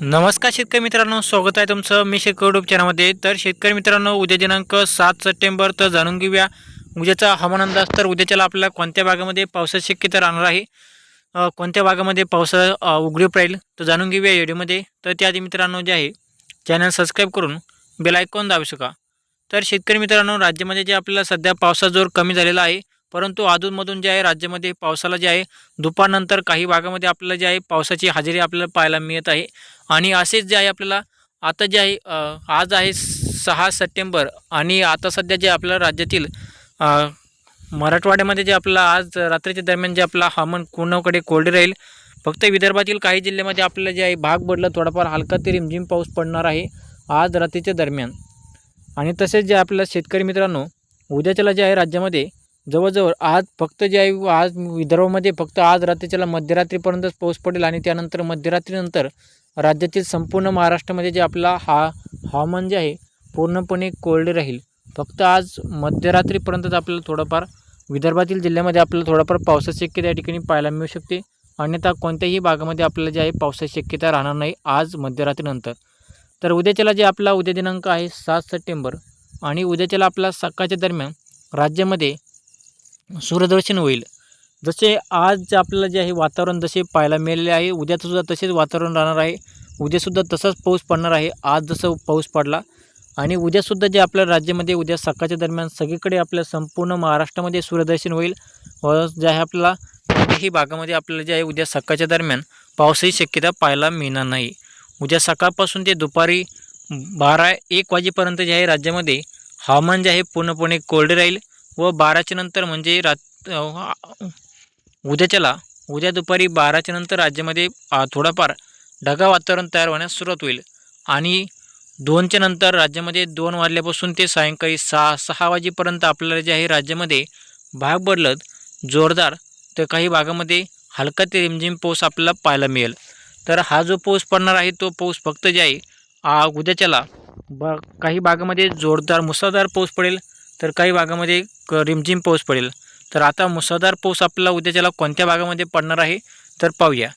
नमस्कार शेतकरी मित्रांनो स्वागत आहे तुमचं मी शेतकरी युट्यूब चॅनलमध्ये. तर शेतकरी मित्रांनो उद्या दिनांक सात सप्टेंबर तर जाणून घेऊया उद्याचा हवामान अंदाज. तर उद्याच्याला आपल्याला कोणत्या भागामध्ये पावसाची शक्यता राहणार आहे? कोणत्या भागामध्ये पावसा अ, उघडीप राहील? तर जाणून घेऊया व्हिडिओमध्ये. तर त्याआधी मित्रांनो जे आहे चॅनल सबस्क्राईब करून बेल आयकॉन दाबू शका तर शेतकरी मित्रांनो राज्यामध्ये जे आपल्याला सध्या पावसाचा जोर कमी झालेला आहे परंतु अधूनमधून जे आहे राज्यामध्ये पावसाला जे आहे दुपारनंतर काही भागामध्ये आपल्याला जे आहे पावसाची हजेरी आपल्याला पाहायला मिळत आहे. आणि असेच जे आहे आपल्याला आता जे आहे आज आहे सहा सप्टेंबर आणि आता सध्या जे आपल्या राज्यातील मराठवाड्यामध्ये जे आपला आज रात्रीच्या दरम्यान जे आपला हवामान पूर्णकडे कोरडे राहील फक्त विदर्भातील काही जिल्ह्यामध्ये आपल्याला जे आहे भाग बदलत थोडाफार हलका ते रिमझिम पाऊस पडणार आहे आज रात्रीच्या दरम्यान. आणि तसेच जे आपल्या शेतकरी मित्रांनो उद्याच्याला जे आहे राज्यामध्ये जवळजवळ आज फक्त जे आहे आज विदर्भामध्ये फक्त आज रात्रीच्याला मध्यरात्रीपर्यंतच पाऊस पडेल आणि त्यानंतर मध्यरात्रीनंतर राज्यातील संपूर्ण महाराष्ट्रामध्ये जे आपला हा हवामान जे आहे पूर्णपणे कोरडे राहील. फक्त आज मध्यरात्रीपर्यंतच आपल्याला थोडंफार विदर्भातील जिल्ह्यामध्ये आपल्याला थोडाफार पावसाची शक्यता या ठिकाणी पाहायला मिळू शकते. अन्यथा कोणत्याही भागामध्ये आपल्याला जे आहे पावसाची शक्यता राहणार नाही आज मध्यरात्रीनंतर. तर उद्याच्याला जे आपला उद्या दिनांक आहे सात सप्टेंबर आणि उद्याच्याला आपला सकाळच्या दरम्यान राज्यामध्ये सूर्यदर्शन होईल. जसे आज आपल्याला जे आहे वातावरण जसे पाहायला मिळालेले आहे उद्यासुद्धा तसेच वातावरण राहणार आहे. उद्यासुद्धा तसाच पाऊस पडणार आहे. आज जसं पाऊस पडला आणि उद्यासुद्धा जे आपल्या राज्यामध्ये उद्या सकाळच्या दरम्यान सगळीकडे आपल्या संपूर्ण महाराष्ट्रामध्ये सूर्यदर्शन होईल. व जे आहे आपल्याला कोणत्याही भागामध्ये आपल्याला जे आहे उद्या सकाळच्या दरम्यान पावसाची शक्यता पाहायला मिळणार नाही. उद्या सकाळपासून ते दुपारी बारा एक वाजेपर्यंत जे आहे राज्यामध्ये हवामान जे आहे पूर्णपणे कोरडे राहील व बाराच्या नंतर म्हणजे रात उद्याच्याला उद्या दुपारी बाराच्या नंतर राज्यामध्ये थोडाफार ढगाळ वातावरण तयार होण्यास सुरुवात होईल. आणि दोनच्या नंतर राज्यामध्ये दोन वाजल्यापासून ते सायंकाळी सहा सहा वाजेपर्यंत आपल्याला जे आहे राज्यामध्ये भाग बदलत जोरदार तर काही भागामध्ये हलका ते रिमझिम पाऊस आपल्याला पाहायला मिळेल. तर हा जो पाऊस पडणार आहे तो पाऊस फक्त जे आहे उद्याच्याला ब काही भागामध्ये जोरदार मुसळधार पाऊस पडेल तर काही भागामध्ये क रिमझिम पाऊस पडेल. तर आता मुसळधार पाऊस आपल्याला उद्याच्याला कोणत्या भागामध्ये पडणार आहे तर पाहूया.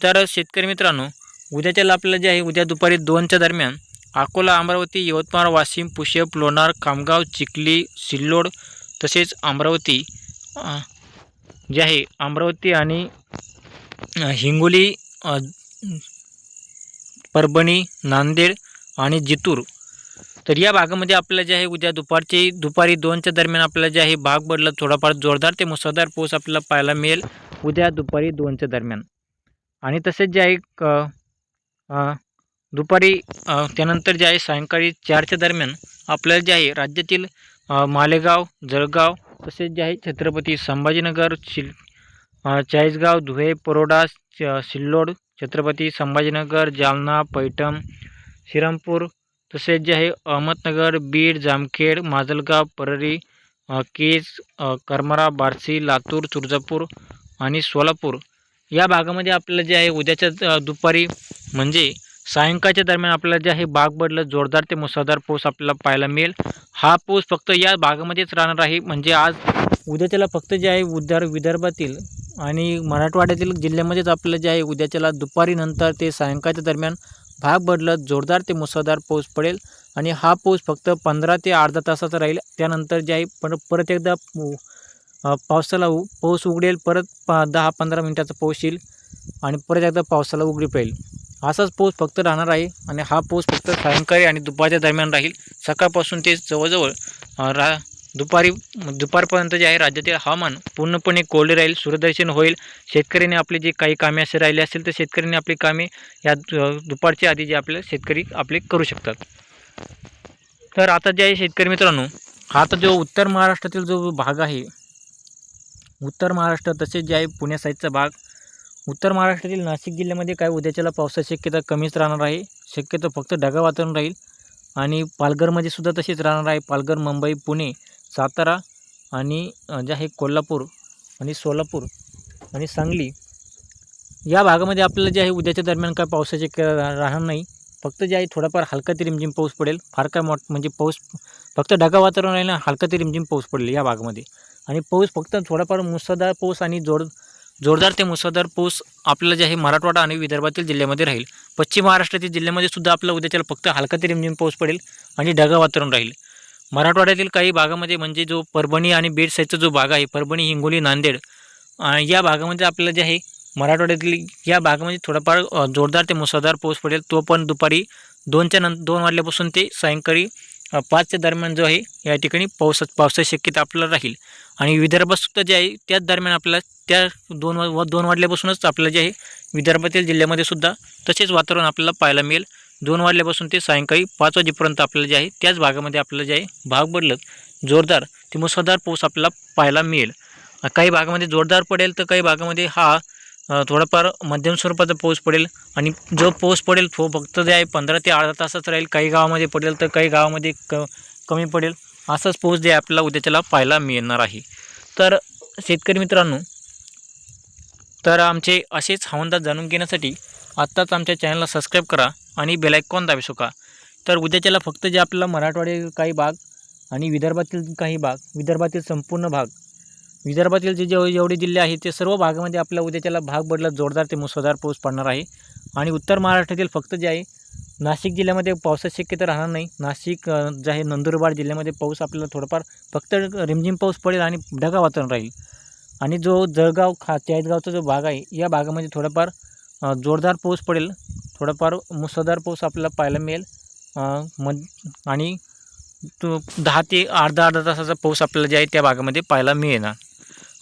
तर शेतकरी मित्रांनो उद्याच्याला आपल्याला जे आहे उद्या दुपारी दोनच्या दरम्यान अकोला अमरावती यवतमाळ वाशिम पुशेप लोणार खामगाव चिखली सिल्लोड तसेच अमरावती जे आहे अमरावती आणि हिंगोली परभणी नांदेड आणि जितूर तर या भागामध्ये आपल्याला जे आहे उद्या दुपारचे दुपारी दोनच्या दरम्यान आपल्याला जे आहे भाग बदलत थोडाफार जोरदार ते मुसळधार पाऊस आपल्याला पाहायला मिळेल उद्या दुपारी दोनच्या दरम्यान. आणि तसेच जे आहे क- दुपारी त्यानंतर जे आहे सायंकाळी चारच्या दरम्यान आपल्याला जे आहे राज्यातील मालेगाव जळगाव तसेच जे आहे छत्रपती संभाजीनगर शिल चाळीसगाव धुळे परोडा सिल्लोड छत्रपती संभाजीनगर जालना पैठण श्रीरामपूर तसेच जे आहे अहमदनगर बीड जामखेड माजलगाव परळी केज करमरा बार्शी लातूर तुळजापूर आणि सोलापूर या भागामध्ये आपल्याला जे आहे उद्याच्या दुपारी म्हणजे सायंकाळच्या दरम्यान आपल्याला जे आहे बाग बडलं जोरदार ते मुसळधार पाऊस आपल्याला पाहायला मिळेल. हा पाऊस फक्त या भागामध्येच राहणार आहे. म्हणजे आज उद्याच्याला फक्त जे आहे उद्यार विदर्भातील आणि मराठवाड्यातील जिल्ह्यामध्येच आपल्याला जे आहे उद्याच्याला दुपारी नंतर ते सायंकाळच्या दरम्यान भाग बदलत जोरदार ते मुसळधार पाऊस पडेल आणि हा पाऊस फक्त पंधरा ते अर्धा तासाचा राहील. त्यानंतर जे आहे पण परत एकदा पावसाला उ पाऊस उघडेल परत पा दहा पंधरा मिनटाचा पाऊस येईल आणि परत एकदा पावसाला उघडी पडेल. असाच पाऊस फक्त राहणार आहे आणि हा पाऊस फक्त सायंकाळी आणि दुपारच्या दरम्यान राहील. सकाळपासून ते जवळजवळ रा दुपारी दुपारपर्यंत जे आहे राज्यातील हवामान पूर्णपणे कोरडे राहील सूर्यदर्शन होईल. शेतकऱ्यांनी आपले जे काही कामे असे राहिले असेल तर शेतकऱ्यांनी आपली कामे या दुपारच्या आधी जे आपले शेतकरी आपले करू शकतात. तर आता जे आहे शेतकरी मित्रांनो आता जो उत्तर महाराष्ट्रातील जो भाग आहे उत्तर महाराष्ट्र तसेच जे आहे पुण्या साईडचा भाग. उत्तर महाराष्ट्रातील नाशिक जिल्ह्यामध्ये काय उद्याच्याला पावसाची शक्यता कमीच राहणार आहे. शक्यतो फक्त ढगा वातावरण राहील. आणि पालघरमध्ये सुद्धा तसेच राहणार आहे. पालघर मुंबई पुणे सातारा आणि जे आहे कोल्हापूर आणि सोलापूर आणि सांगली या भागामध्ये आपल्याला जे आहे उद्याच्या दरम्यान काय पावसाचे शक्यता राहणार नाही. फक्त जे आहे थोडाफार हलका ते रिमझिम पाऊस पडेल. फार काय मोठ म्हणजे पाऊस फक्त ढगा वातावरण राहील ना हलका ते रिमझिम पाऊस पडेल या भागामध्ये. आणि पाऊस फक्त थोडाफार मुसळधार पाऊस आणि जोर जोरदार ते मुसळधार पाऊस आपल्याला जे आहे मराठवाडा आणि विदर्भातील जिल्ह्यामध्ये राहील. पश्चिम महाराष्ट्रातील जिल्ह्यामध्ये सुद्धा आपला उद्याच्याला फक्त हलका ते रिमझिम पाऊस पडेल आणि ढगा वातावरण राहील. मराठवाड्यातील काही भागामध्ये म्हणजे जो परभणी आणि बीड साईडचा जो भाग आहे परभणी हिंगोली नांदेड या भागामध्ये आपल्याला जे आहे मराठवाड्यातील या भागामध्ये थोडाफार जोरदार ते मुसळधार पाऊस पडेल. तो पण दुपारी दोनच्या नंतर दोन वाजल्यापासून ते सायंकाळी पाचच्या दरम्यान जो आहे या ठिकाणी पाऊस पावसाची शक्यता आपल्याला राहील. आणि विदर्भातसुद्धा जे आहे त्याच दरम्यान आपल्याला त्या दोन वा दोन वाजल्यापासूनच आपल्याला जे आहे विदर्भातील जिल्ह्यामध्ये सुद्धा तसेच वातावरण आपल्याला पाहायला मिळेल. दोन वाजल्यापासून ते सायंकाळी पाच वाजेपर्यंत आपल्याला जे आहे त्याच भागामध्ये आपल्याला जे आहे भाग बदलत जोरदार ते मुसळधार पाऊस आपल्याला पाहायला मिळेल. काही भागामध्ये जोरदार पडेल तर काही भागामध्ये हा थोडाफार मध्यम स्वरूपाचा पाऊस पडेल. आणि जो पाऊस पडेल तो फक्त जे आहे पंधरा ते अर्धा तासच राहील. काही गावामध्ये पडेल तर काही गावामध्ये क कमी पडेल. असाच पाऊस जे आपल्याला उद्याच्याला पाहायला मिळणार आहे. तर शेतकरी मित्रांनो तर आमचे असेच हवामान जाणून घेण्यासाठी आत्ताच आमच्या चॅनलला सबस्क्राईब करा आणि बेलायकॉन दाबू शका तर उद्याच्याला फक्त जे आपल्याला मराठवाडी काही भाग आणि विदर्भातील काही भाग विदर्भातील संपूर्ण भाग विदर्भातील जे जेव जेवढे जिल्हे आहेत ते सर्व भागामध्ये आपल्या उद्याच्याला भाग बदलत जोरदार ते मुसळधार पाऊस पडणार आहे. आणि उत्तर महाराष्ट्रातील फक्त जे आहे नाशिक जिल्ह्यामध्ये पावसाची शक्यता राहणार नाही. नाशिक जे आहे नंदुरबार जिल्ह्यामध्ये पाऊस आपल्याला थोडंफार फक्त रिमझिम पाऊस पडेल आणि ढगा वातावरण राहील. आणि जो जळगाव खा चाळीसगावचा जो भाग आहे या भागामध्ये थोडाफार जोरदार पाऊस पडेल. थोडाफार मुसळधार पाऊस आपल्याला पाहायला मिळेल. मग आणि तो दहा ते अर्धा अर्धा तासाचा पाऊस आपल्याला जे आहे त्या भागामध्ये पाहायला मिळेना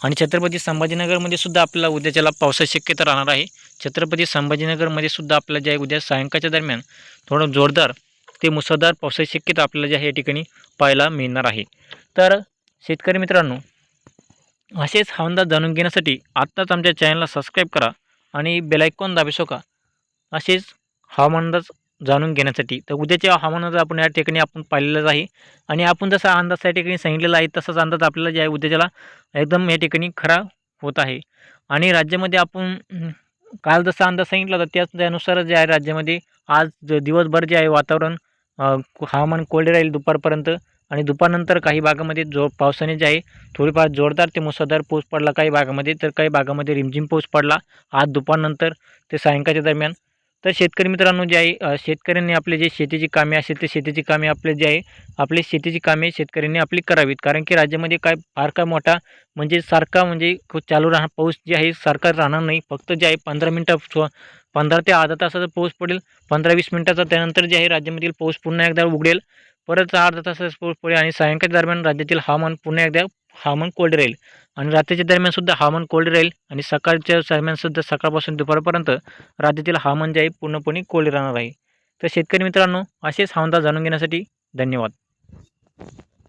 आणि छत्रपती संभाजीनगरमध्ये सुद्धा आपल्याला उद्याच्याला पावसाची शक्यता राहणार आहे. छत्रपती संभाजीनगरमध्ये सुद्धा आपल्याला जे आहे उद्या सायंकाळच्या दरम्यान थोडं जोरदार ते मुसळधार पावसाची शक्यता आपल्याला जे आहे या ठिकाणी पाहायला मिळणार आहे. तर शेतकरी मित्रांनो असेच हवामान जाणून घेण्यासाठी आत्ताच आमच्या चॅनलला सबस्क्राईब करा. आणि बेलायकॉन दाबू का? असेच हवामान अंदाज जाणून घेण्यासाठी. तर उद्याच्या हवामानाचा आपण या ठिकाणी आपण पाहिलेलंच आहे. आणि आपण जसा अंदाज त्या ठिकाणी सांगितलेला आहे तसाच अंदाज आपल्याला जे आहे उद्याच्याला एकदम या ठिकाणी खरा होत आहे. आणि राज्यामध्ये आपण काल जसा अंदाज सांगितला होता त्याच त्यानुसार जे आहे राज्यामध्ये आज दिवसभर जे आहे वातावरण हवामान कोरडे राहील दुपारपर्यंत. आणि दुपारनंतर काही भागामध्ये जो पावसाने जे आहे थोडीफार जोरदार ते मुसळधार पाऊस पडला काही भागामध्ये तर काही भागामध्ये रिमझिम पाऊस पडला. आज दुपारनंतर ते सायंकाळच्या दरम्यान. तर शेतकरी मित्रांनो जे आहे शेतकऱ्यांनी आपले जे शेतीची कामे असेल ते शेतीची कामे आपले जे आहे आपली शेतीची कामे शेतकऱ्यांनी आपली करावीत. कारण की राज्यामध्ये काय फार काय मोठा म्हणजे सारखा म्हणजे चालू राहणार पाऊस जे आहे सारखा राहणार नाही. फक्त जे आहे पंधरा मिनटं पंधरा ते अर्धा तासाचा पाऊस पडेल. पंधरा वीस मिनटाचा त्यानंतर जे आहे राज्यामधील पाऊस पुन्हा एकदा उघडेल. परत अर्धा तासाचा पुढे आणि सायंकाळ दरम्यान राज्यातील हवामान पुन्हा एकदा हवामान कोल्ड राहील. आणि रात्रीच्या दरम्यान सुद्धा हवामान कोल्ड राहील आणि सकाळच्या दरम्यान सुद्धा सकाळपासून दुपारपर्यंत राज्यातील हवामान जे आहे पूर्णपणे कोल्ड राहणार आहे. तर शेतकरी मित्रांनो असेच हवामान जाणून घेण्यासाठी धन्यवाद.